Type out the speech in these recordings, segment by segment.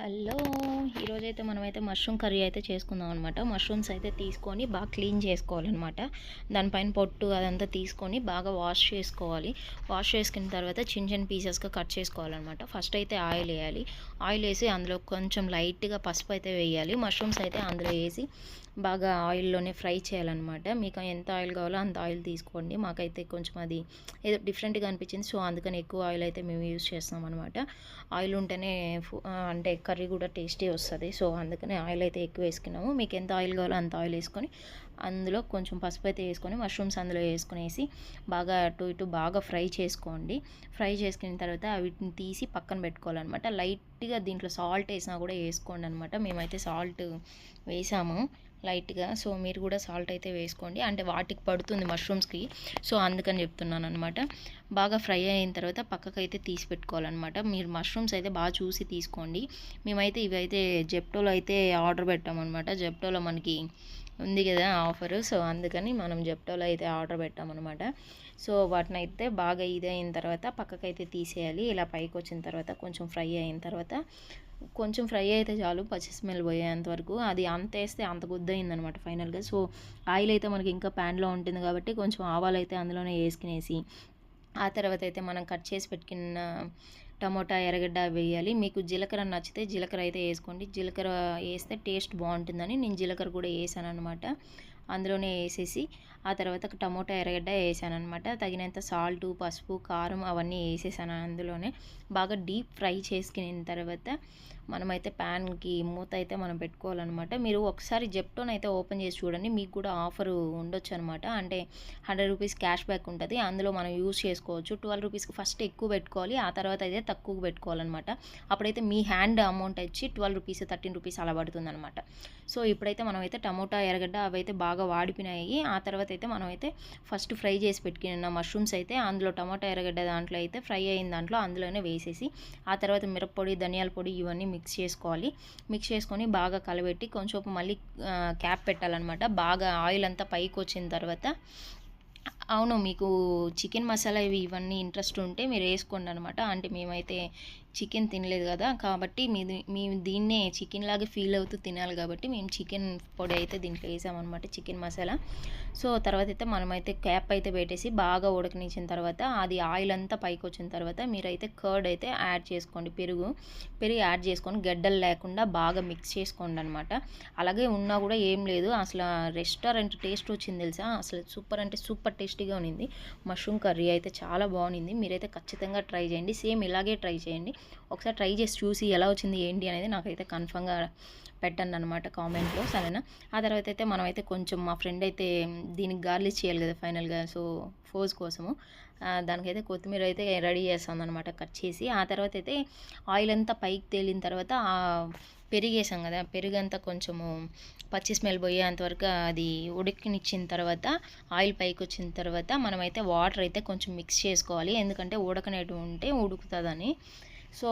Hello ఈరోజైతే మనమైతే mushroom curry అయితే చేసుకుందాం అనమాట మష్రూమ్స్ అయితే తీసుకొని బాగా క్లీన్ చేసుకోవాలన్నమాట. దానిపైన పొట్టు అదంతా తీసుకొని బాగా వాష్ చేసుకోవాలి. వాష్ చేసుకున్న తర్వాత చిన్న చిన్న పీసెస్గా కట్ చేసుకోవాలన్నమాట. ఫస్ట్ అయితే ఆయిల్ వేయాలి. ఆయిల్ వేసి అందులో కొంచెం లైట్గా పసుపు అయితే వేయాలి. మష్రూమ్స్ అయితే అందులో వేసి బాగా ఆయిల్లోనే ఫ్రై చేయాలన్నమాట. మీకు ఎంత ఆయిల్ కావాలో అంత ఆయిల్ తీసుకోండి. మాకైతే కొంచెం అది ఏదో డిఫరెంట్గా అనిపించింది. సో అందుకని ఎక్కువ ఆయిల్ అయితే మేము యూజ్ చేస్తాం అనమాట ఆయిల్ ఉంటేనే ఫు- అంటే కర్రీ కూడా టేస్టీ వస్తుంది. సో అందుకని ఆయిల్ అయితే ఎక్కువ వేసుకున్నాము. మీకు ఎంత ఆయిల్ కావాలో అంత ఆయిల్ వేసుకొని అందులో కొంచెం పసుపు అయితే వేసుకొని మష్రూమ్స్ అందులో వేసుకునేసి బాగా అటు ఇటు బాగా ఫ్రై చేసుకోండి. ఫ్రై చేసుకున్న తర్వాత వీటిని తీసి పక్కన పెట్టుకోవాలన్నమాట. లైట్గా దీంట్లో సాల్ట్ వేసినా కూడా వేసుకోండి అనమాట మేమైతే సాల్ట్ వేసాము. లైట్గా. సో మీరు కూడా సాల్ట్ అయితే వేసుకోండి. అంటే వాటికి పడుతుంది మష్రూమ్స్కి. సో అందుకని చెప్తున్నాను అనమాట బాగా ఫ్రై అయిన తర్వాత పక్కకు అయితే తీసి పెట్టుకోవాలన్నమాట. మీరు మష్రూమ్స్ అయితే బాగా చూసి తీసుకోండి. మేమైతే ఇవైతే జెప్టోలో అయితే ఆర్డర్ పెట్టామన్నమాట. జెప్టోలో మనకి ఉంది కదా ఆఫర్. సో అందుకని మనం జెప్టోలో అయితే ఆర్డర్ పెట్టామన్నమాట. సో వాటిని అయితే బాగా ఇది అయిన తర్వాత పక్కకైతే తీసేయాలి. ఇలా పైకి వచ్చిన తర్వాత కొంచెం ఫ్రై అయిన తర్వాత కొంచెం ఫ్రై అయితే చాలు పచ్చి స్మెల్ పోయేంత వరకు. అది అంత వేస్తే అంత గుద్ద అయిందనమాట ఫైనల్గా. సో ఆయిల్ అయితే మనకి ఇంకా ప్యాన్లో ఉంటుంది కాబట్టి కొంచెం ఆవాలు అయితే అందులోనే వేసుకునేసి ఆ తర్వాత అయితే మనం కట్ చేసి పెట్టుకున్న టమోటా ఎర్రగడ్డ వేయాలి. మీకు జీలకర్ర నచ్చితే జీలకర్ర అయితే వేసుకోండి. జీలకర్ర వేస్తే టేస్ట్ బాగుంటుందని నేను జీలకర్ర కూడా వేసాను అనమాట అందులోనే వేసేసి ఆ తర్వాత టమోటా ఎర్రగడ్డ వేసాను అనమాట తగినంత సాల్ట్ పసుపు కారం అవన్నీ వేసేసాను అందులోనే. బాగా డీప్ ఫ్రై చేసుకున్న తర్వాత మనమైతే ప్యాన్కి మూత అయితే మనం పెట్టుకోవాలన్నమాట. మీరు ఒకసారి జెప్టోన్ అయితే ఓపెన్ చేసి చూడండి. మీకు కూడా ఆఫర్ ఉండొచ్చు అనమాట అంటే హండ్రెడ్ రూపీస్ క్యాష్ బ్యాక్ ఉంటుంది. అందులో మనం యూస్ చేసుకోవచ్చు. ట్వెల్వ్ రూపీస్కి ఫస్ట్ ఎక్కువ పెట్టుకోవాలి. ఆ తర్వాత అయితే తక్కువ పెట్టుకోవాలన్నమాట. అప్పుడైతే మీ హ్యాండ్ అమౌంట్ వచ్చి ట్వెల్వ్ రూపీస్ థర్టీన్ రూపీస్ అలా పడుతుంది అనమాట సో ఇప్పుడైతే మనమైతే టమోటా ఎర్రగడ్డ అవైతే బాగా వాడిపోయినాయి. ఆ తర్వాత అయితే మనమైతే ఫస్ట్ ఫ్రై చేసి పెట్టుకున్న మష్రూమ్స్ అయితే అందులో టమోటా ఎర్రగడ్డ దాంట్లో అయితే ఫ్రై అయిన దాంట్లో అందులోనే వేసేసి ఆ తర్వాత మిరప్పొడి ధనియాల పొడి ఇవన్నీ మిక్స్ చేసుకోవాలి. మిక్స్ చేసుకొని బాగా కలబెట్టి కొంచెం మళ్ళీ క్యాప్ పెట్టాలన్నమాట. బాగా ఆయిల్ అంతా పైకి వచ్చిన తర్వాత అవును మీకు చికెన్ మసాలా ఇవి ఇవన్నీ ఇంట్రెస్ట్ ఉంటే మీరు వేసుకోండి అనమాట అంటే మేమైతే చికెన్ తినలేదు కదా కాబట్టి మీది మేము దీన్నే చికెన్ లాగా ఫీల్ అవుతూ తినాలి కాబట్టి మేము చికెన్ పొడి అయితే దీంట్లో వేసామన్నమాట చికెన్ మసాలా. సో తర్వాత అయితే మనమైతే క్యాప్ అయితే పెట్టేసి బాగా ఉడకనిచ్చిన తర్వాత అది ఆయిల్ అంతా పైకి వచ్చిన తర్వాత మీరైతే కర్డ్ అయితే యాడ్ చేసుకోండి పెరుగు పెరుగు యాడ్ చేసుకొని గడ్డలు లేకుండా బాగా మిక్స్ చేసుకోండి అనమాట అలాగే ఉన్నా కూడా ఏం లేదు అసలు రెస్టారెంట్ టేస్ట్ వచ్చింది తెలుసా? అసలు సూపర్ అంటే సూపర్ టేస్టీగా ఉన్నింది. మష్రూమ్ కర్రీ అయితే చాలా బాగుంది మీరైతే ఖచ్చితంగా ట్రై చేయండి సేమ్ ఇలాగే ట్రై చేయండి. ఒకసారి ట్రై చేసి చూసి ఎలా వచ్చింది ఏంటి అనేది నాకైతే కన్ఫర్మ్గా పెట్టండి అనమాట కామెంట్లో సరేనా? ఆ తర్వాత అయితే మనమైతే కొంచెం మా ఫ్రెండ్ అయితే దీనికి గార్లిష్ చేయాలి కదా ఫైనల్గా సో ఫోజ్ కోసము. దానికైతే కొత్తిమీర అయితే రెడీ చేస్తాం అనమాట కట్ చేసి. ఆ తర్వాత అయితే ఆయిల్ అంతా పైకి తేలిన తర్వాత పెరిగేసాం కదా పెరుగంతా కొంచెము పచ్చి స్మెల్ పోయేంతవరకు అది ఉడికినిచ్చిన తర్వాత ఆయిల్ పైకి వచ్చిన తర్వాత మనమైతే వాటర్ అయితే కొంచెం మిక్స్ చేసుకోవాలి. ఎందుకంటే ఉడకనేటు ఉంటే ఉడుకుతుందని. సో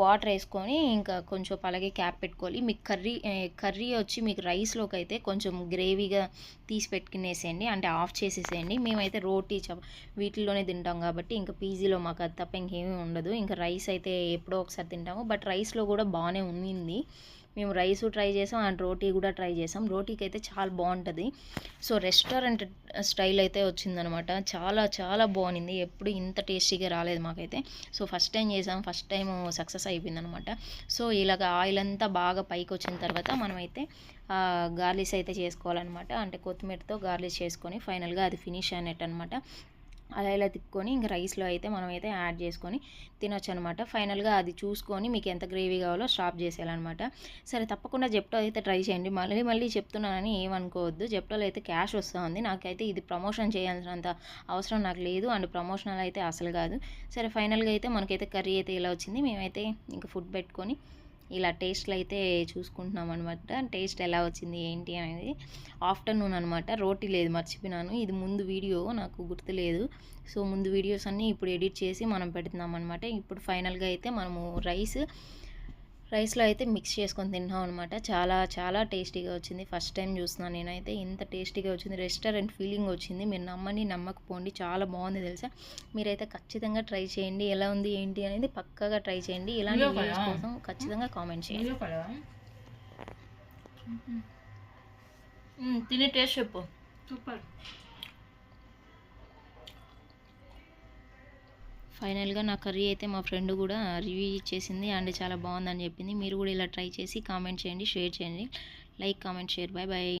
వాటర్ వేసుకొని ఇంకా కొంచెం అలాగే క్యాప్ పెట్టుకోవాలి. మీకు కర్రీ కర్రీ వచ్చి మీకు రైస్లోకి అయితే కొంచెం గ్రేవీగా తీసి పెట్టుకునేసేయండి. అంటే ఆఫ్ చేసేసేయండి. మేమైతే రోటీ చప వీటిల్లోనే తింటాం కాబట్టి ఇంకా పీజీలో మాకు అది తప్ప ఇంకేమీ ఉండదు. ఇంకా రైస్ అయితే ఎప్పుడో ఒకసారి తింటాము. బట్ రైస్లో కూడా బాగానే ఉన్నింది మేము రైస్ ట్రై చేసాం అండ్ రోటీ కూడా ట్రై చేసాం. రోటీకి అయితే చాలా బాగుంటుంది. సో రెస్టారెంట్ స్టైల్ అయితే వచ్చిందనమాట. చాలా చాలా బాగుంది ఎప్పుడు ఇంత టేస్టీగా రాలేదు మాకైతే. సో ఫస్ట్ టైం చేసాం. ఫస్ట్ టైం సక్సెస్ అయిపోయిందనమాట. సో ఇలాగ ఆయిల్ అంతా బాగా పైకి వచ్చిన తర్వాత మనమైతే గార్లిష్ అయితే చేసుకోవాలన్నమాట అంటే కొత్తిమీరతో గార్లిష్ చేసుకొని ఫైనల్గా అది ఫినిష్ అయినట్టు అనమాట అలా ఇలా తిప్పుకొని ఇంకా రైస్లో అయితే మనం అయితే యాడ్ చేసుకొని తినొచ్చు అనమాట ఫైనల్గా అది చూసుకొని మీకు ఎంత గ్రేవీ కావాలో స్టాప్ చేసేయాలన్నమాట. సరే తప్పకుండా జెప్టో అయితే ట్రై చేయండి. మళ్ళీ మళ్ళీ చెప్తున్నానని ఏమనుకోవద్దు. జెప్టోలో అయితే క్యాష్ వస్తుంది. నాకైతే ఇది ప్రమోషన్ చేయాల్సినంత అవసరం నాకు లేదు. అండ్ ప్రమోషనల్ అయితే అసలు కాదు. సరే ఫైనల్గా అయితే మనకైతే కర్రీ అయితే ఇలా వచ్చింది. మేమైతే ఇంకా ఫుడ్ పెట్టుకొని ఇలా టేస్ట్లు అయితే చూసుకుంటున్నాం అనమాట టేస్ట్ ఎలా వచ్చింది ఏంటి అనేది ఆఫ్టర్నూన్ అనమాట రోటీ లేదు మర్చిపోయినాను. ఇది ముందు వీడియో నాకు గుర్తులేదు. సో ముందు వీడియోస్ అన్నీ ఇప్పుడు ఎడిట్ చేసి మనం పెడుతున్నాం అనమాట ఇప్పుడు ఫైనల్గా అయితే మనము రైస్ రైస్లో అయితే మిక్స్ చేసుకొని తిన్నాం అనమాట చాలా చాలా టేస్టీగా వచ్చింది. ఫస్ట్ టైం చూస్తున్నాను నేనైతే. ఇంత టేస్టీగా వచ్చింది. రెస్టారెంట్ ఫీలింగ్ వచ్చింది. మీరు నమ్మని నమ్మకపోండి. చాలా బాగుంది తెలుసా? మీరైతే ఖచ్చితంగా ట్రై చేయండి. ఎలా ఉంది ఏంటి అనేది పక్కాగా ట్రై చేయండి. ఇలాంటి వీడియోస్. కోసం ఖచ్చితంగా కామెంట్ చేయండి. తిని టేస్ట్ చెప్పు. సూపర్. ఫైనల్గా నా కర్రీ అయితే మా ఫ్రెండ్ కూడా రివ్యూ ఇచ్చేసింది అండ్ చాలా బాగుందని చెప్పింది. మీరు కూడా ఇలా ట్రై చేసి కామెంట్ చేయండి షేర్ చేయండి. Like comment share. Bye bye